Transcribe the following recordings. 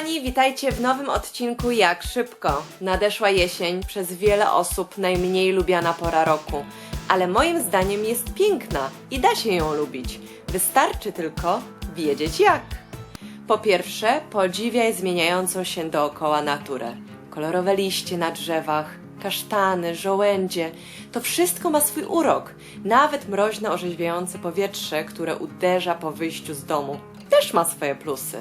Witajcie w nowym odcinku Jak szybko. Nadeszła jesień, przez wiele osób najmniej lubiana pora roku, ale moim zdaniem jest piękna i da się ją lubić. Wystarczy tylko wiedzieć jak. Po pierwsze, podziwiaj zmieniającą się dookoła naturę. Kolorowe liście na drzewach, kasztany, żołędzie to wszystko ma swój urok. Nawet mroźne, orzeźwiające powietrze, które uderza po wyjściu z domu, też ma swoje plusy.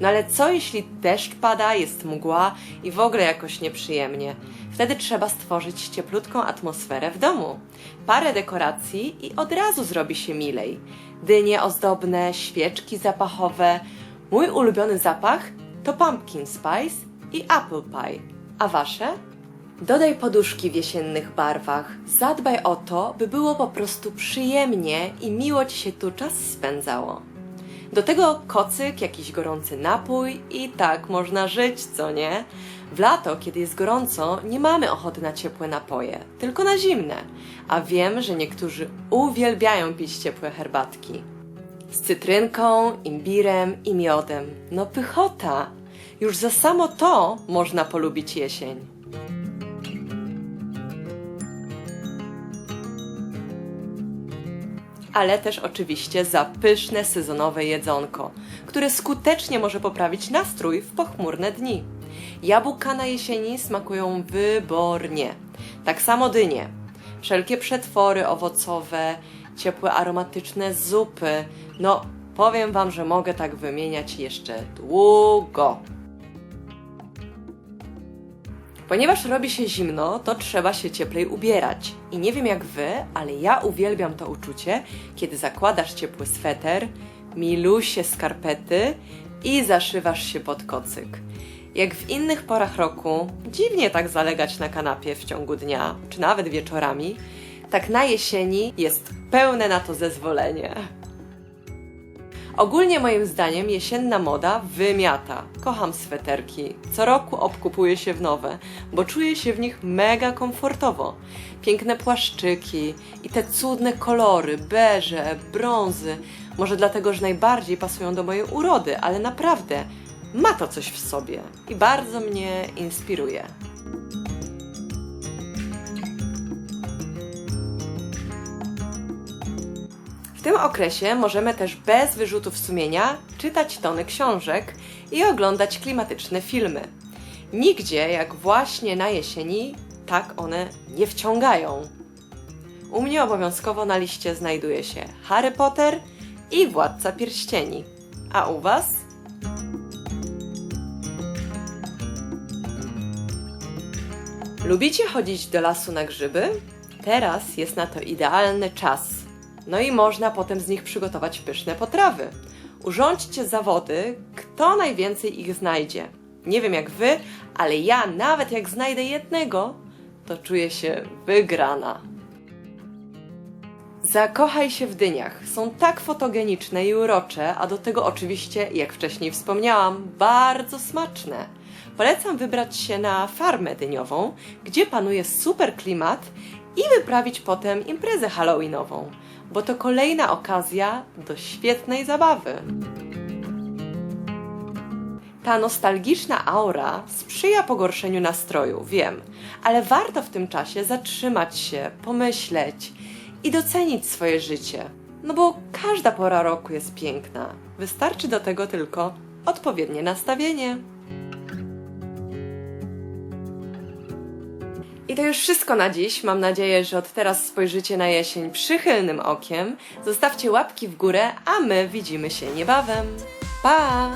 No ale co jeśli deszcz pada, jest mgła i w ogóle jakoś nieprzyjemnie? Wtedy trzeba stworzyć cieplutką atmosferę w domu. Parę dekoracji i od razu zrobi się milej. Dynie ozdobne, świeczki zapachowe. Mój ulubiony zapach to pumpkin spice i apple pie. A wasze? Dodaj poduszki w jesiennych barwach. Zadbaj o to, by było po prostu przyjemnie i miło ci się tu czas spędzało. Do tego kocyk, jakiś gorący napój i tak można żyć, co nie? W lato, kiedy jest gorąco, nie mamy ochoty na ciepłe napoje, tylko na zimne. A wiem, że niektórzy uwielbiają pić ciepłe herbatki. Z cytrynką, imbirem i miodem. No pychota! Już za samo to można polubić jesień. Ale też oczywiście za pyszne sezonowe jedzonko, które skutecznie może poprawić nastrój w pochmurne dni. Jabłka na jesieni smakują wybornie. Tak samo dynie. Wszelkie przetwory owocowe, ciepłe aromatyczne zupy. No, powiem Wam, że mogę tak wymieniać jeszcze długo. Ponieważ robi się zimno, to trzeba się cieplej ubierać. I nie wiem jak wy, ale ja uwielbiam to uczucie, kiedy zakładasz ciepły sweter, milusie skarpety i zaszywasz się pod kocyk. Jak w innych porach roku, dziwnie tak zalegać na kanapie w ciągu dnia, czy nawet wieczorami, tak na jesieni jest pełne na to zezwolenie. Ogólnie moim zdaniem jesienna moda wymiata. Kocham sweterki. Co roku obkupuję się w nowe, bo czuję się w nich mega komfortowo. Piękne płaszczyki i te cudne kolory, beże, brązy. Może dlatego, że najbardziej pasują do mojej urody, ale naprawdę ma to coś w sobie i bardzo mnie inspiruje. W tym okresie możemy też bez wyrzutów sumienia czytać tony książek i oglądać klimatyczne filmy. Nigdzie, jak właśnie na jesieni, tak one nie wciągają. U mnie obowiązkowo na liście znajduje się Harry Potter i Władca Pierścieni. A u Was? Lubicie chodzić do lasu na grzyby? Teraz jest na to idealny czas. No i można potem z nich przygotować pyszne potrawy. Urządźcie zawody, kto najwięcej ich znajdzie. Nie wiem jak wy, ale ja nawet jak znajdę jednego, to czuję się wygrana. Zakochaj się w dyniach. Są tak fotogeniczne i urocze, a do tego oczywiście, jak wcześniej wspomniałam, bardzo smaczne. Polecam wybrać się na farmę dyniową, gdzie panuje super klimat i wyprawić potem imprezę halloweenową, bo to kolejna okazja do świetnej zabawy. Ta nostalgiczna aura sprzyja pogorszeniu nastroju, wiem, ale warto w tym czasie zatrzymać się, pomyśleć i docenić swoje życie. No bo każda pora roku jest piękna. Wystarczy do tego tylko odpowiednie nastawienie. I to już wszystko na dziś. Mam nadzieję, że od teraz spojrzycie na jesień przychylnym okiem. Zostawcie łapki w górę, a my widzimy się niebawem. Pa!